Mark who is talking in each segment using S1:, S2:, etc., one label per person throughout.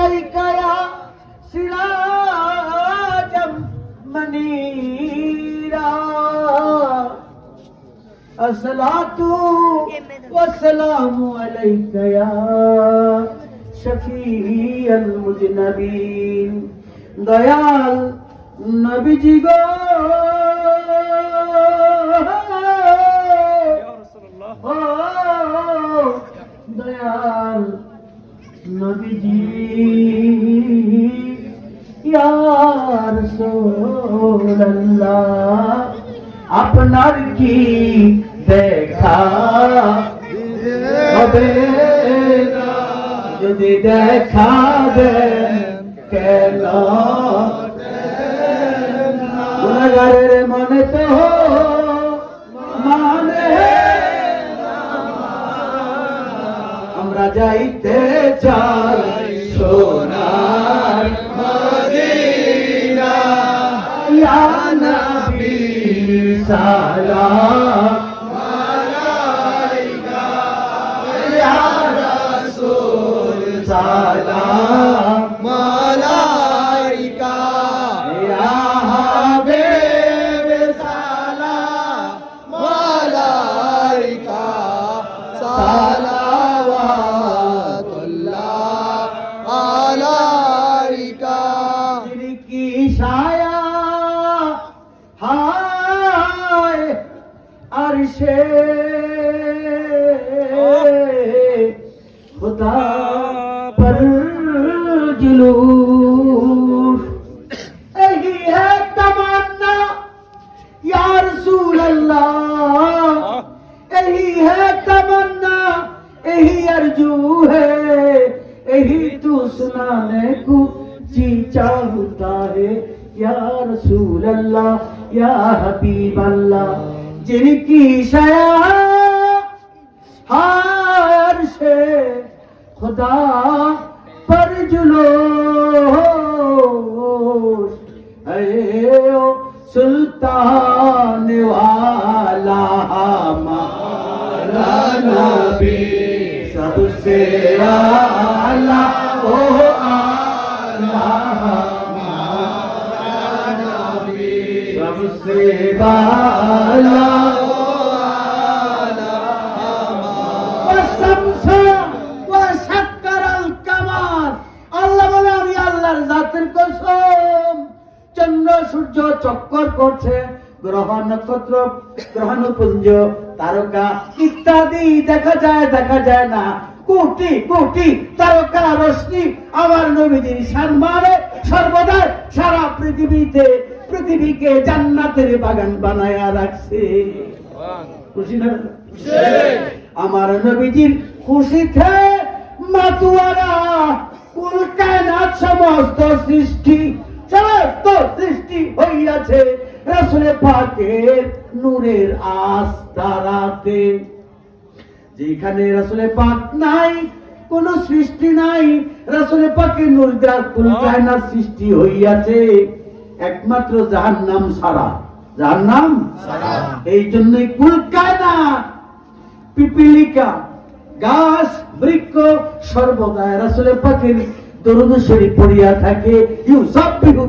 S1: عليك يا سراجا منيرا الصلاة والسلام عليك يا شفيع المذنبين দয়াল নবীজি গো দয়াল নবীজি আপনার কি দেখা হবে? যদি দেখা দেন কেন গুণাগারের মনে তো মানে আমরা যাইতে চাই সোনার মদিনা ইয়া নবী সালাম। سے خدا پر جلوس۔ ہے تمنا، یا رسول اللہ۔ یہی ہے تمنا، یہی ارجو ہے۔ یہی تو سنانے کو جی چاہتا ہے۔ یا رسول اللہ، یا حبیب اللہ۔ যিনি কি হার সে খোদা পর জুলো। সুলতান ওয়ালা হামারা নবী। সবসে আলা ও গ্রহ নক্ষত্র গ্রহণপুঞ্জ তারকা, ইত্যাদি দেখা যায় দেখা যায় না। কোটি কোটি, তারকা, রশ্মি, আমার নবীজির সম্মানে সর্বদা সারা পৃথিবীতে পৃথিবীকে জান্নাতের বাগান বানায়া রাখছে। খুশি না? আমার নবীজির খুশিতে মাতুয়ারা সমস্ত সৃষ্টি সমস্ত সৃষ্টি হইয়াছে রাসূলে পাকের নূরের আস্তারাতে। যেখানে রাসূলে পাক নাই, কোন সৃষ্টি নাই, রাসূলে পাকের নূর কায়নাত সৃষ্টি হইয়াছে। একমাত্র জাহান্নাম ছাড়া জাহান্নাম এই জন্যই কুল কায়নাত, পিপিলিকা, গাছ, বৃক্ষ সর্বদা রাসূলের পাকের দরুদ শরীফ পড়িয়া থাকে।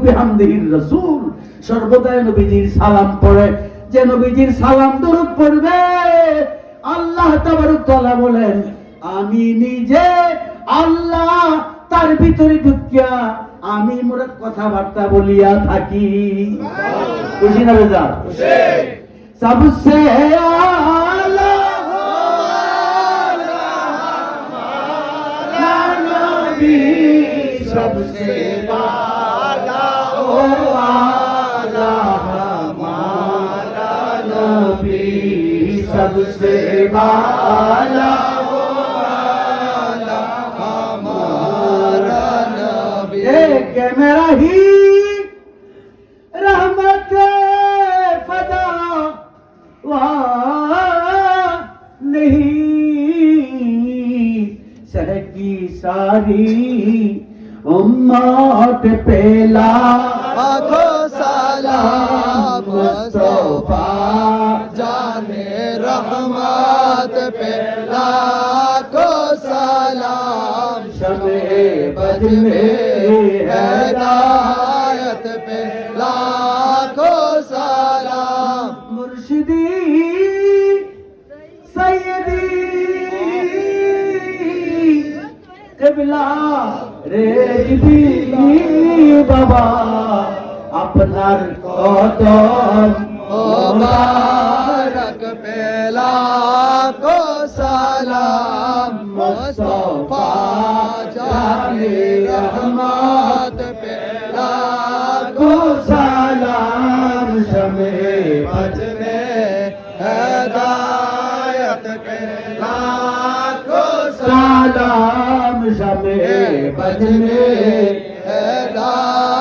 S1: বিহামদিহির রাসূল। সর্বদা নবীজির সালাম পড়ে। যে নবীজির সালাম দরুদ পড়বে, আল্লাহ তাবারক বলেন, আমি নিজে আল্লাহ তার ভিতরে ঢুকিয়া আমি মোর কথাবার্তা বলিয়া থাকি বুঝি না বেজা सबसे आला नबी सबसे आला ओ आला हमारा नबी सबसे आला کہ میرا ہی رحمت فدا وہاں نہیں۔ سہکی ساری امت پہ
S2: لا सलाम
S1: मुस्तफा
S2: जाने रहमत पे लाखो सलाम
S1: शमे बज में
S2: हैदायत पे लाखो सलाम
S1: मुर्शिदी सैदी
S2: कबला रे बाबा اپنر
S1: کو تو مبارک মেলা کو سلام مصطفیٰ
S2: جانی رحمت پیلا
S1: کو سلام شمع بجنے ہدایت پیلا کو سلام شمع بجنے ہدایت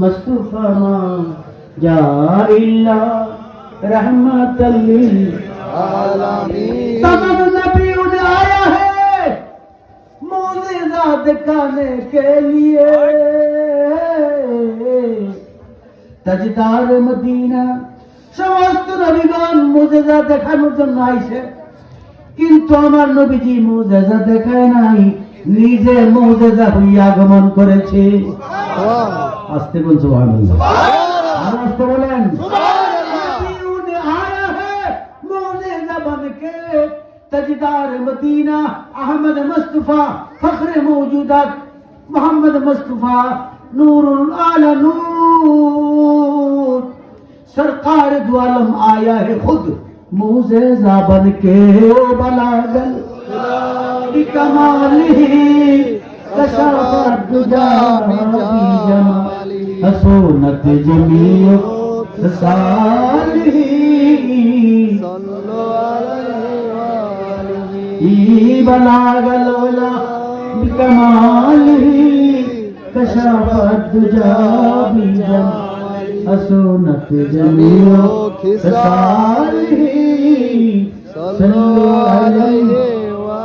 S1: مصطفى ما جاء إلا رحمة
S2: للعالمين
S1: تمام نبی انہیں آیا ہے موزیزہ دکھانے کے لیے تجدار مدینہ সমস্ত নবীগণ মুজেজা দেখানোর জন্য আইছে কিন্তু আমার নবীজি মুজেজা দেখায় নাই নিজে মুজেজা হইয়া আগমন করেছে আসতে বল সুবহানাল্লাহ আর আসতে বলেন नबियों ने आया है मोजेजा बन के तजदार मदीना अहमद मुस्तफा फख्र मौजूदात मोहम्मद मुस्तफा नूरुल आला नूर सरकार दो आलम आया है खुद मोजेजा बन के बलागल بكماله كشف الدجى بجماله حسونت جميع خصاله
S2: صلوا عليه وآله
S1: بلاغ العلا بكماله كشف الدجى بجماله حسونت جميع خصاله صلوا عليه